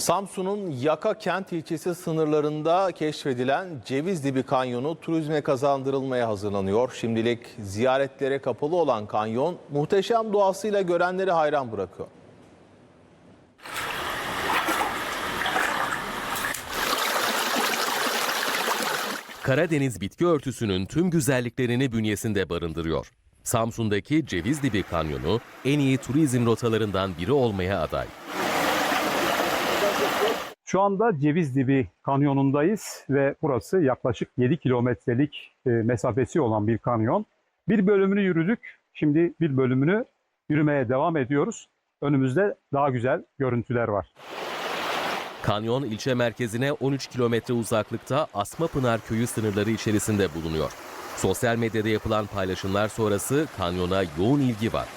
Samsun'un Yaka kent ilçesi sınırlarında keşfedilen Cevizdibi Kanyonu turizme kazandırılmaya hazırlanıyor. Şimdilik ziyaretlere kapalı olan kanyon muhteşem doğasıyla görenleri hayran bırakıyor. Karadeniz bitki örtüsünün tüm güzelliklerini bünyesinde barındırıyor. Samsun'daki Cevizdibi Kanyonu en iyi turizm rotalarından biri olmaya aday. Şu anda Cevizdibi Kanyonu'ndayız ve burası yaklaşık 7 kilometrelik e, mesafesi olan bir kanyon. Bir bölümünü yürüdük, şimdi bir bölümünü yürümeye devam ediyoruz. Önümüzde daha güzel görüntüler var. Kanyon ilçe merkezine 13 kilometre uzaklıkta Asmapınar köyü sınırları içerisinde bulunuyor. Sosyal medyada yapılan paylaşımlar sonrası kanyona yoğun ilgi var.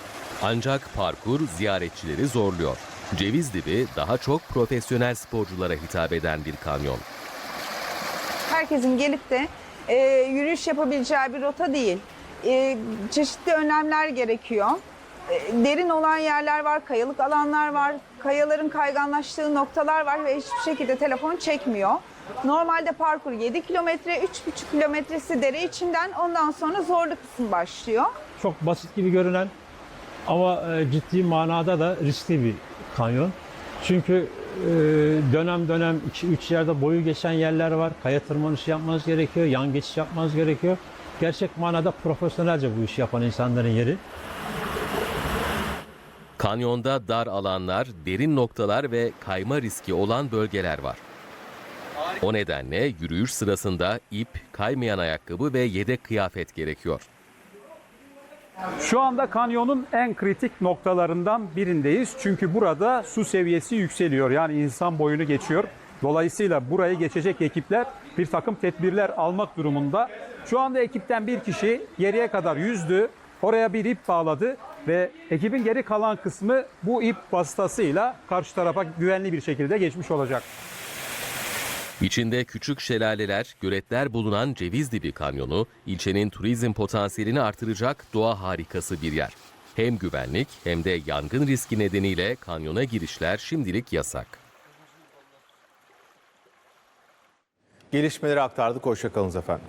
Ancak parkur ziyaretçileri zorluyor. Cevizdibi daha çok profesyonel sporculara hitap eden bir kanyon. herkesin gelip de e, yürüyüş yapabileceği bir rota değil. E, çeşitli önlemler gerekiyor. E, derin olan yerler var, kayalık alanlar var, kayaların kayganlaştığı noktalar var ve hiçbir şekilde telefon çekmiyor. Normalde parkur 7 kilometre, 3,5 kilometresi dere içinden ondan sonra zorlu kısım başlıyor. çok basit gibi görünen ama e, ciddi manada da riskli bir kanyon. Çünkü e, dönem dönem 2-3 yerde boyu geçen yerler var. Kaya tırmanışı yapmanız gerekiyor, yan geçiş yapmanız gerekiyor. Gerçek manada profesyonelce bu işi yapan insanların yeri. Kanyonda dar alanlar, derin noktalar ve kayma riski olan bölgeler var. O nedenle yürüyüş sırasında ip, kaymayan ayakkabı ve yedek kıyafet gerekiyor. Şu anda kanyonun en kritik noktalarından birindeyiz. Çünkü burada su seviyesi yükseliyor. Yani insan boyunu geçiyor. Dolayısıyla burayı geçecek ekipler bir takım tedbirler almak durumunda. Şu anda ekipten bir kişi geriye kadar yüzdü. Oraya bir ip bağladı ve ekibin geri kalan kısmı bu ip vasıtasıyla karşı tarafa güvenli bir şekilde geçmiş olacak. İçinde küçük şelaleler, göletler bulunan Cevizdibi Kanyonu, ilçenin turizm potansiyelini artıracak doğa harikası bir yer. Hem güvenlik hem de yangın riski nedeniyle kanyona girişler şimdilik yasak. Gelişmeleri aktardık. Hoşçakalınız efendim.